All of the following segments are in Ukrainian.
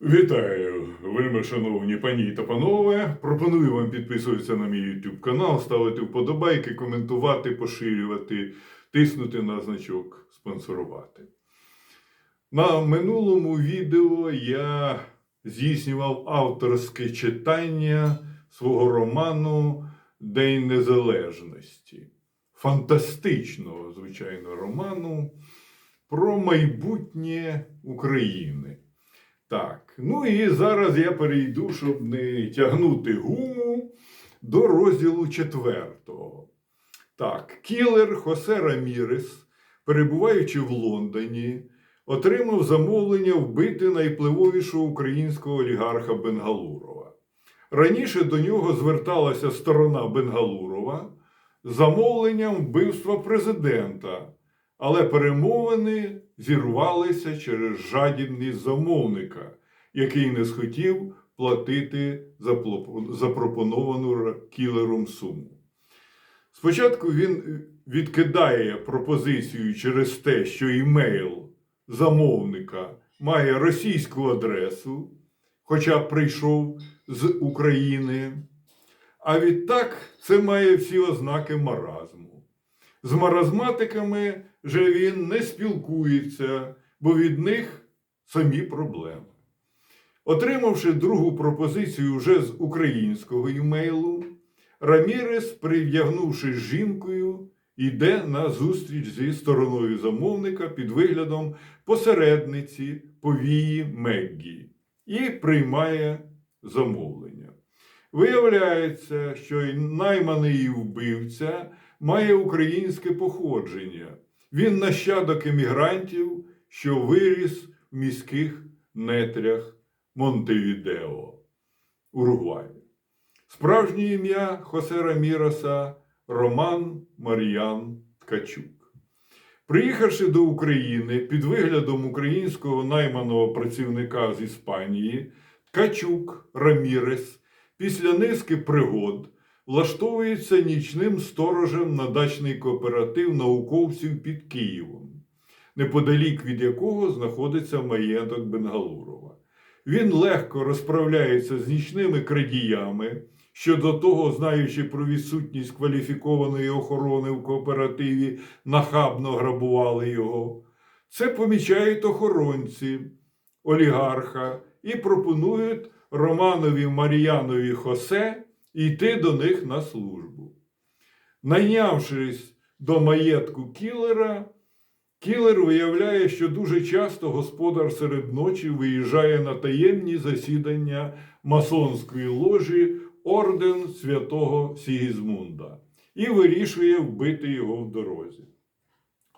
Вітаю, вельми шановні пані та панове. Пропоную вам підписуватися на мій YouTube канал, ставити вподобайки, коментувати, поширювати, тиснути на значок спонсорувати. На минулому відео я здійснював авторське читання свого роману День Незалежності. Фантастичного, звичайно, роману про майбутнє України. Так, ну і зараз я перейду, щоб не тягнути гуму до розділу четвертого. Так, кілер Хосе Рамірес, перебуваючи в Лондоні, отримав замовлення вбити найпливовішого українського олігарха Бенгалурова. Раніше до нього зверталася сторона Бенгалурова замовленням вбивства президента, але перемовини зірвалися через жадібність замовника, який не схотів платити запропоновану кілером суму. Спочатку він відкидає пропозицію через те, що імейл замовника має російську адресу, хоча прийшов з України. А відтак це має всі ознаки маразму. З маразматиками же він не спілкується, бо від них самі проблеми. Отримавши другу пропозицію вже з українського імейлу, Рамірес, привдягнувшись жінкою, йде на зустріч зі стороною замовника під виглядом посередниці повії Меггі і приймає замовлення. Виявляється, що найманий вбивця має українське походження. Він нащадок емігрантів, що виріс в міських нетрях Монтевідео, Уругвай. Справжнє ім'я Хосе Раміроса Роман Мар'ян Ткачук. Приїхавши до України під виглядом українського найманого працівника з Іспанії, Ткачук Рамірес після низки пригод влаштовується нічним сторожем на дачний кооператив науковців під Києвом, неподалік від якого знаходиться маєток Бенгалурова. Він легко розправляється з нічними крадіями, що до того, знаючи про відсутність кваліфікованої охорони в кооперативі, нахабно грабували його. Це помічають охоронці олігарха і пропонують Романові Мар'янові Хосе йти до них на службу. Найнявшись до маєтку кілера, кілер виявляє, що дуже часто господар серед ночі виїжджає на таємні засідання масонської ложі Орден святого Сігізмунда і вирішує вбити його в дорозі.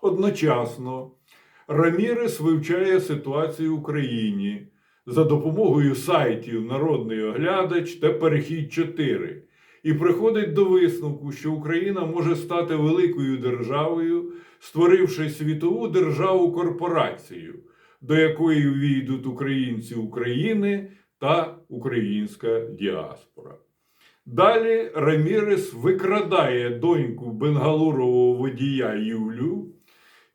Одночасно Рамірес вивчає ситуацію в Україні за допомогою сайтів Народний оглядач та Перехід 4 і приходить до висновку, що Україна може стати великою державою, створивши світову державу корпорацію, до якої війдуть українці України та українська діаспора. Далі Рамірес викрадає доньку бенгалурового водія Юлю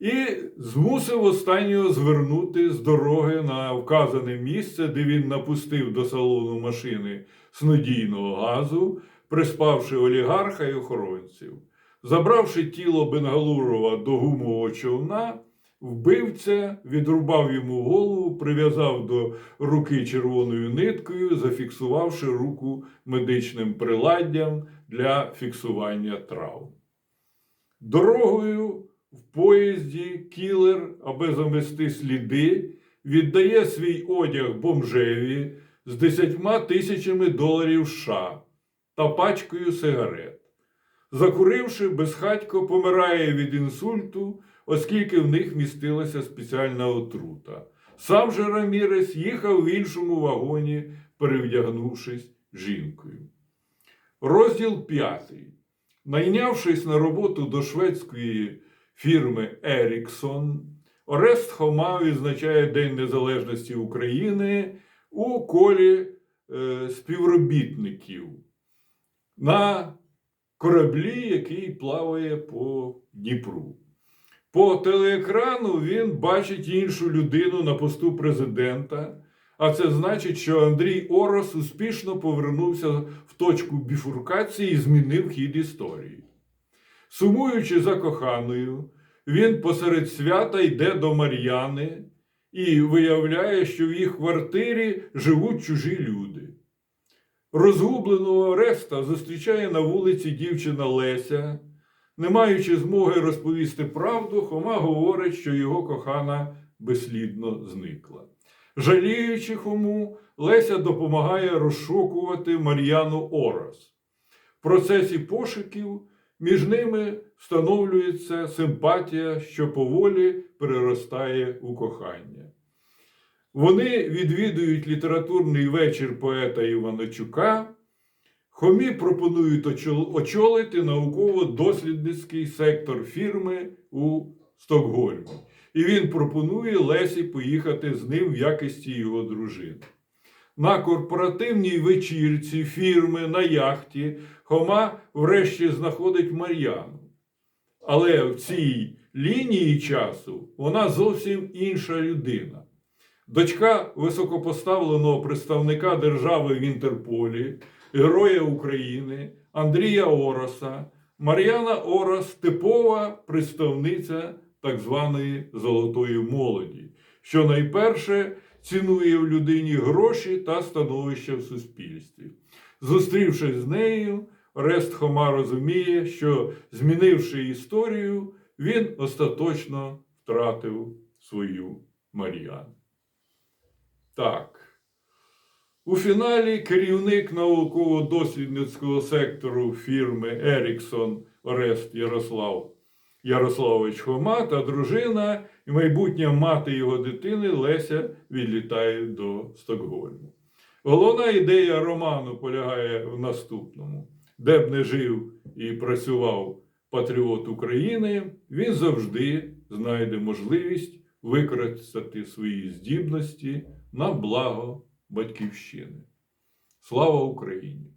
і змусив останнього звернути з дороги на вказане місце, де він напустив до салону машини снодійного газу, приспавши олігарха і охоронців. Забравши тіло Бенгалурова до гумового човна, вбивця відрубав йому голову, прив'язав до руки червоною ниткою, зафіксувавши руку медичним приладдям для фіксування травм. Дорогою в поїзді кілер, аби замести сліди, віддає свій одяг бомжеві з 10 тисячами доларів США та пачкою сигарет. Закуривши, безхатько помирає від інсульту, оскільки в них містилася спеціальна отрута. Сам же Рамірес їхав в іншому вагоні, перевдягнувшись жінкою. Розділ п'ятий. Найнявшись на роботу до шведської фірми Еріксон, Орест Хома відзначає День Незалежності України у колі е, співробітників на кораблі, який плаває по Дніпру. По телеекрану він бачить іншу людину на посту президента, А це значить, що Андрій Орос успішно повернувся в точку біфуркації і змінив хід історії. Сумуючи за коханою, він посеред свята йде до Мар'яни і виявляє, що в їх квартирі живуть чужі люди. Розгубленого Ореста зустрічає на вулиці дівчина Леся. Не маючи змоги розповісти правду, Хома говорить, що його кохана безслідно зникла. Жаліючи Хому, Леся допомагає розшукувати Мар'яну Орос. В процесі пошуків між ними встановлюється симпатія, що поволі переростає у кохання. Вони відвідують літературний вечір поета Іваночука. Хомі пропонують очолити науково-дослідницький сектор фірми у Стокгольмі. І він пропонує Лесі поїхати з ним в якості його дружини. На корпоративній вечірці фірми на яхті Хома врешті знаходить Мар'яну. Але в цій лінії часу вона зовсім інша людина. Дочка високопоставленого представника держави в Інтерполі, Героя України Андрія Ороса. Мар'яна Орос типова представниця так званої золотої молоді, що найперше цінує в людині гроші та становище в суспільстві. Зустрівшись з нею, Рест Хома розуміє, що, змінивши історію, він остаточно втратив свою Мар'яну. Так. У фіналі керівник науково-дослідницького сектору фірми Еріксон Орест Ярослав Ярославович Хома та дружина і майбутня мати його дитини Леся відлітають до Стокгольму. Головна ідея роману полягає в наступному: де б не жив і працював патріот України, він завжди знайде можливість використати свої здібності на благо батьківщини. Слава Україні!